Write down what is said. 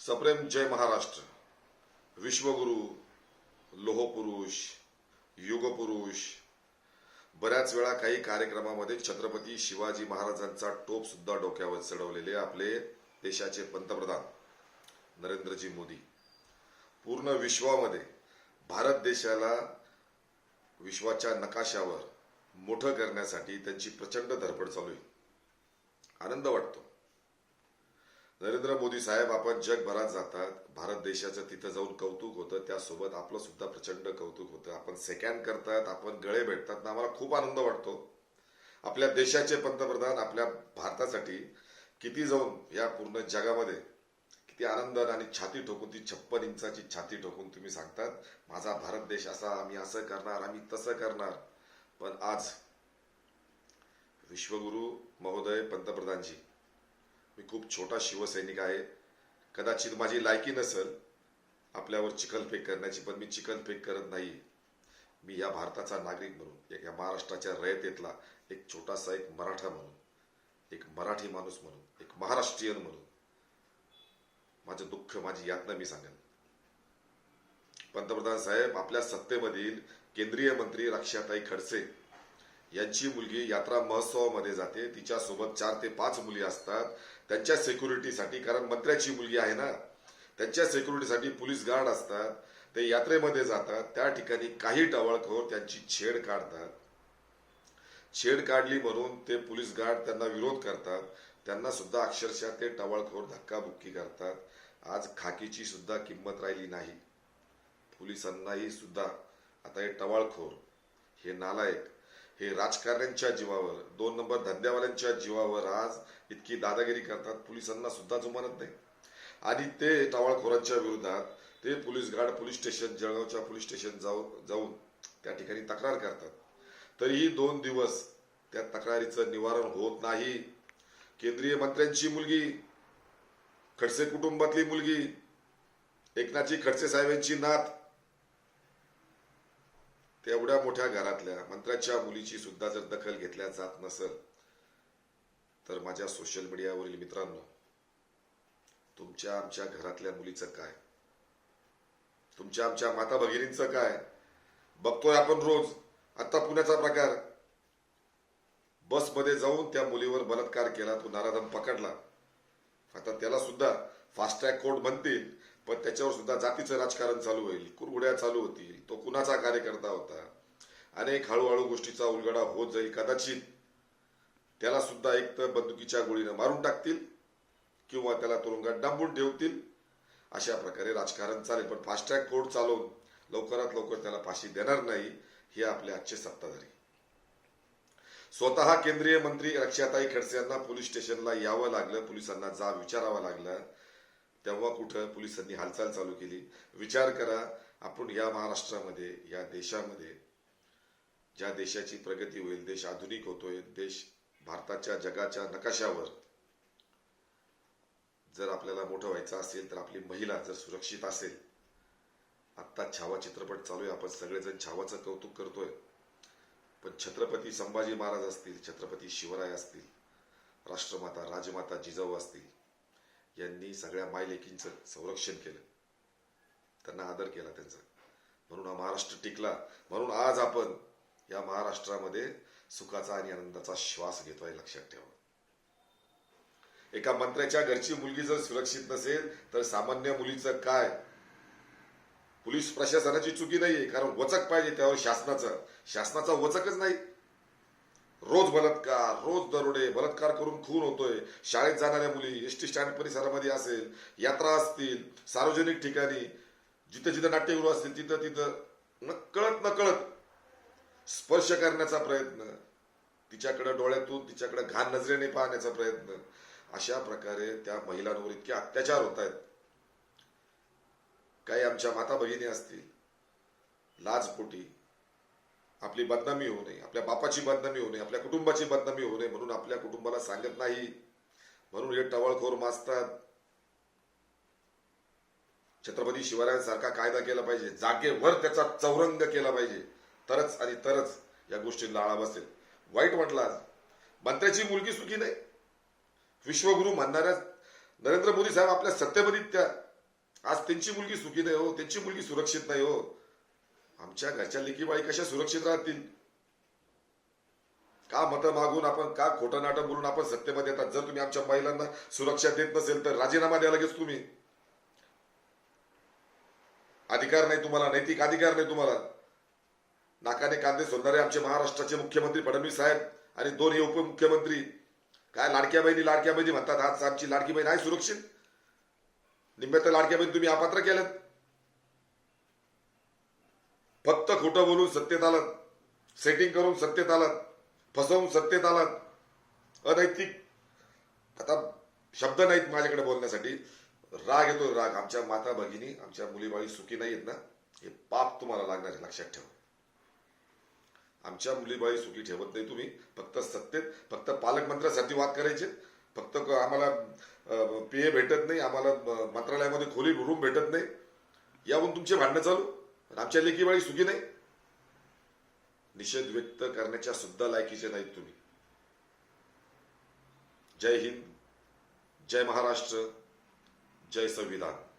सप्रेम जय महाराष्ट्र. विश्वगुरु लोहपुरुष युगपुरुष बऱ्याच वेळा काही कार्यक्रमामध्ये छत्रपती शिवाजी महाराजांचा टोप सुद्धा डोक्यावर चढवलेले आपले देशाचे पंतप्रधान नरेंद्रजी मोदी. पूर्ण विश्वामध्ये भारत देशाला विश्वाच्या नकाशावर मोठं करण्यासाठी त्यांची प्रचंड धडपड चालू आहे. आनंद वाटतो. नरेंद्र मोदी साहेब आपण जगभरात जातात. भारत देशाचं तिथं जाऊन कौतुक होतं. त्यासोबत आपलं सुद्धा प्रचंड कौतुक होतं. आपण सेकंड करतात आपण गळे भेटतात. ना आम्हाला खूप आनंद वाटतो. आपल्या देशाचे पंतप्रधान आपल्या भारतासाठी किती जाऊन या पूर्ण जगामध्ये किती आनंद आणि छाती ठोकून ती छप्पन इंचाची छाती ठोकून तुम्ही सांगतात माझा भारत देश असा आम्ही असं करणार आम्ही तसं करणार. पण आज विश्वगुरु महोदय पंतप्रधानजी मी खूप छोटा शिवसैनिक आहे. कदाचित माझी लायकी नसेल आपल्यावर चिखलफेक करण्याची पण मी चिखलफेक करत नाही. मी या भारताचा नागरिक म्हणून एक या महाराष्ट्राच्या रयतेतला एक छोटासा एक मराठा म्हणून एक मराठी माणूस म्हणून एक महाराष्ट्रीयन म्हणून माझं दुःख माझी यातना मी सांगेन. पंतप्रधान साहेब आपल्या सत्तेमधील केंद्रीय मंत्री रक्षाताई खडसे यांची मुलगी यात्रा महोत्सवामध्ये जाते. तिच्यासोबत चार ते पाच मुली असतात. त्यांच्या सेक्युरिटीसाठी कारण मंत्र्याची मुलगी आहे ना त्यांच्या सेक्युरिटीसाठी पोलीस गार्ड असतात ते यात्रेमध्ये जातात त्या ठिकाणी काही टवाळखोर त्यांची छेड काढतात. छेड काढली म्हणून ते पोलीस गार्ड त्यांना विरोध करतात त्यांना सुद्धा अक्षरशः ते टवाळखोर धक्काबुक्की करतात. आज खाकीची सुद्धा किंमत राहिली नाही. पोलिसांनाही सुद्धा आता हे टवाळखोर हे नालायक हे राजकारण्यांच्या जीवावर दोन नंबर धंद्यावाल्यांच्या जीवावर आज इतकी दादागिरी करतात पोलिसांना सुद्धा जुमानत नाही. आणि ते टवाळखोरांच्या विरोधात ते पोलीस गार्ड पोलीस स्टेशन जळगावच्या पोलीस स्टेशन जाऊ जाऊन त्या ठिकाणी तक्रार करतात. तरीही दोन दिवस त्या तक्रारीचं निवारण होत नाही. केंद्रीय मंत्र्यांची मुलगी खडसे कुटुंबातली मुलगी एकनाथजी खडसे साहेबांची नात तेवढ्या मोठ्या घरातल्या मंत्र्याच्या मुलीची सुद्धा जर दखल घेतल्या जात नसेल तर माझ्या सोशल मीडियावरील मित्रांनो तुमच्या आमच्या घरातल्या मुलीचं काय? तुमच्या आमच्या माता भगिनींचं काय? बघतोय आपण रोज. आता पुण्याचा प्रकार. बसमध्ये जाऊन त्या मुलीवर बलात्कार केला तो नाराधम पकडला. आता त्याला सुद्धा फास्ट ट्रॅक कोर्ट म्हणतील. पण त्याच्यावर सुद्धा जातीचं राजकारण चालू होईल. कुरगुड्या चालू होतील. तो कुणाचा कार्यकर्ता होता? अनेक हळूहळू गोष्टीचा उलगडा होत जाईल. कदाचित त्याला सुद्धा एक तर बंदुकीच्या गोळीनं मारून टाकतील किंवा त्याला तुरुंगात डांबून ठेवतील. अशा प्रकारे राजकारण चालेल. पण फास्ट ट्रॅक कोर्ट चालवून लवकरात लवकर त्याला फाशी देणार नाही हे आपले आजचे सत्ताधारी. स्वतः केंद्रीय मंत्री रक्षाताई खडसे यांना पोलीस स्टेशनला यावं लागलं. पोलिसांना जा विचारावं लागलं. तेव्हा कुठं पोलिसांनी हालचाल चालू केली. विचार करा आपण या महाराष्ट्रामध्ये या देशामध्ये ज्या देशाची प्रगती होईल देश आधुनिक होतोय देश भारताच्या जगाच्या नकाशावर जर आपल्याला मोठं व्हायचं असेल तर आपली महिला जर सुरक्षित असेल. आत्ता छावा चित्रपट चालू आहे आपण सगळेजण छावाचं कौतुक करतोय. पण छत्रपती संभाजी महाराज असतील छत्रपती शिवराय असतील राष्ट्रमाता राजमाता जिजाऊ असतील यांनी सगळ्या मायलेकींचं संरक्षण केलं. त्यांना आदर केला त्यांचा. म्हणून हा महाराष्ट्र टिकला. म्हणून आज आपण या महाराष्ट्रामध्ये सुखाचा आणि आनंदाचा श्वास घेतोय लक्षात ठेवा. एका मंत्र्याच्या घरची मुलगी जर सुरक्षित नसेल तर सामान्य मुलीचं काय? पोलीस प्रशासनाची चुकी नाहीये कारण वचक पाहिजे त्यावर शासनाचं. शासनाचा वचकच नाही. रोज बलात्कार रोज दरोडे बलात्कार करून खून होतोय. शाळेत जाणाऱ्या मुली एस टी स्टँड परिसरामध्ये असेल यात्रा असतील सार्वजनिक ठिकाणी जिथं जिथं नाट्यगृह असतील तिथं तिथं नकळत नकळत स्पर्श करण्याचा प्रयत्न तिच्याकडे डोळ्यातून तिच्याकडे घाण नजरेने पाहण्याचा प्रयत्न अशा प्रकारे त्या महिलांवर इतके अत्याचार होत आहेत. काही आमच्या माता भगिनी असतील लाजपोटी आपली बदनामी होऊ नये आपल्या बापाची बदनामी होऊ नये आपल्या कुटुंबाची बदनामी होऊ नये म्हणून आपल्या कुटुंबाला सांगत नाही. म्हणून हे टवळखोर माजतात छत्रपती शिवरायांसारखा कायदा केला पाहिजे जागेवर त्याचा चौरंग केला पाहिजे. तरच आणि तरच या गोष्टींना आळा बसेल. वाईट म्हटला मंत्र्याची मुलगी सुखी नाही. विश्वगुरु म्हणणाऱ्या नरेंद्र मोदी साहेब आपल्या सत्तेमध्ये त्या आज त्यांची मुलगी सुखी नाही हो त्यांची मुलगी सुरक्षित नाही हो. आमच्या घरच्या लेकीबाई कशा सुरक्षित राहतील? का मतं मागून आपण का खोटं नाटक बोलून आपण सत्तेमध्ये येतात? जर तुम्ही आमच्या महिलांना सुरक्षा देत नसेल तर राजीनामा द्या लगेच तुम्ही. अधिकार नाही तुम्हाला नैतिक अधिकार नाही तुम्हाला. नाकाने कांदे सोडणारे आमचे महाराष्ट्राचे मुख्यमंत्री फडणवीस साहेब आणि दोन हे उपमुख्यमंत्री. काय लाडक्या बहिणी लाडक्या बहिणी म्हणतात आज आमची लाडकी बहीण आहे सुरक्षित? निम्म्यात लाडक्या बहीण तुम्ही अपात्र केल्यात. फक्त खोटं बोलून सत्तेत आलं सेटिंग करून सत्तेत आलं फसवून सत्तेत आलं अनैतिक. आता शब्द नाहीत माझ्याकडे बोलण्यासाठी. राग येतो राग. आमच्या माता भगिनी आमच्या मुलीबाळी सुखी नाही आहेत ना? हे पाप तुम्हाला लागणार आहे. लक्षात ठेवा. आमच्या मुलीबाळी सुखी ठेवत नाही तुम्ही. फक्त सत्तेत फक्त पालकमंत्र्यासाठी वाद करायचे. फक्त आम्हाला पीए भेटत नाही. आम्हाला मंत्रालयामध्ये खोली रूम भेटत नाही. यावरून तुमचे भांडणं चालू. आमच्या लेकीबाळी सुखी नाही. निषेध व्यक्त करण्याच्या सुद्धा लायकीचे नाहीत तुम्ही. जय हिंद जय महाराष्ट्र जय संविधान.